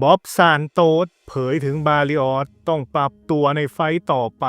บ๊อบซานโตสเผยถึงบาริออสต้องปรับตัวในไฟต์ต่อไป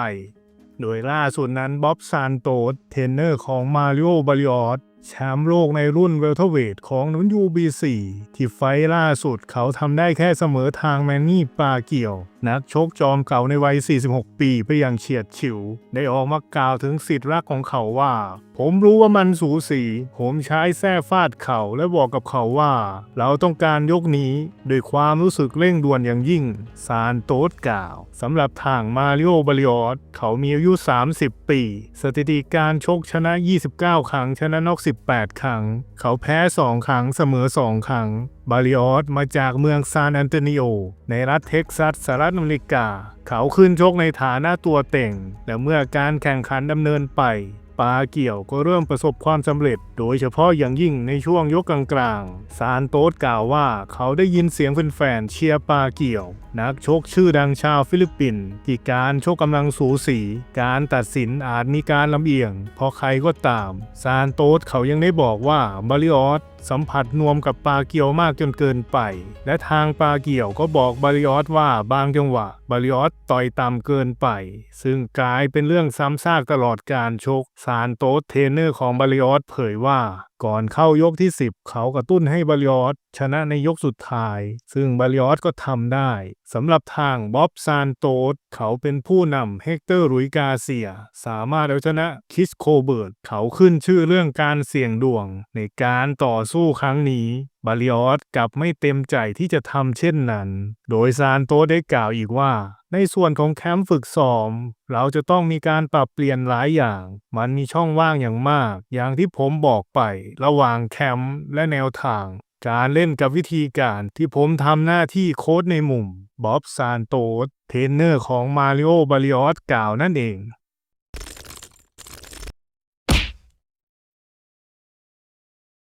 โดยล่าสุดนั้นบ๊อบซานโตสเทรนเนอร์ของมาริโอบาริออสแชมป์โลกในรุ่นเวลเทเวทของนุนยูบีซีที่ไฟต์ล่าสุดเขาทำได้แค่เสมอทางแมนนี่ปาเกียว นักชกจอมเก่าในวัย 46 ปีไปอย่างเฉียดฉิว ได้ออกมากล่าวถึงสิทธิ์รักของเขาว่า ผมรู้ว่ามันสูสี ผมใช้แส้ฟาดเขาและบอกกับเขาว่า เราต้องการยกนี้ด้วยความรู้สึกเร่งด่วนอย่างยิ่ง ซานโตสกล่าวสำหรับทางมาริโอบาริออสเขามีอายุ 30 ปี สถิติการชกชนะ 29 ครั้งชนะนอก 18 ครั้ง เขาแพ้ 2 ครั้งเสมอ 2 ครั้งบาริออสมาจากเมืองซานอันโตนิโอ ในรัฐเท็กซัสสหรัฐอเมริกา เขาขึ้นชกในฐานะตัวเต่ง และเมื่อการแข่งขันดำเนินไป ปาเกี่ยวก็เริ่มประสบความสำเร็จ โดยเฉพาะอย่างยิ่งในช่วงยกกลางๆ ซานโตสกล่าวว่าเขาได้ยินเสียงแฟนๆเชียร์ปาเกี่ยว นักชกชื่อดังชาวฟิลิปปินส์ที่การชกกำลังสูสี การตัดสินอาจมีการลำเอียงเพราะใครก็ตาม ซานโตสเขายังได้บอกว่าบาริออส สัมผัสนวมกับปาเกียวมากจนเกินไป และทางปาเกียวก็บอกบาริออสว่าบางจังหวะ บาริออสต่อยต่ำเกินไป ซึ่งกลายเป็นเรื่องซ้ำซากตลอดการชก ซานโตสเทรนเนอร์ของบาริออสเผยว่า ก่อนเข้ายกที่ 10 เขากระตุ้นให้บาริออสชนะในยกสุดท้าย ซึ่งบาริออสก็ทำได้สำหรับทางบ๊อบซานโตสเขาเป็นผู้นำเฮกเตอร์รุยกาเซีย สามารถเอาชนะคิสโคเบิร์ตเขาขึ้นชื่อเรื่องการเสี่ยงดวงในการต่อสู้ครั้งนี้ บาริออสกลับไม่เต็มใจที่จะทำเช่นนั้น โดยซานโตได้กล่าวอีกว่า ในส่วนของแคมป์ฝึกซ้อม เราจะต้องมีการปรับเปลี่ยนหลายอย่าง มันมีช่องว่างอย่างมาก อย่างที่ผมบอกไประหว่างแคมป์และแนวทางการเล่นกับวิธีการที่ผมทำหน้าที่โค้ชในมุม บ๊อบซานโตสเทรนเนอร์ของมาริโอบาริออสกล่าวนั่นเอง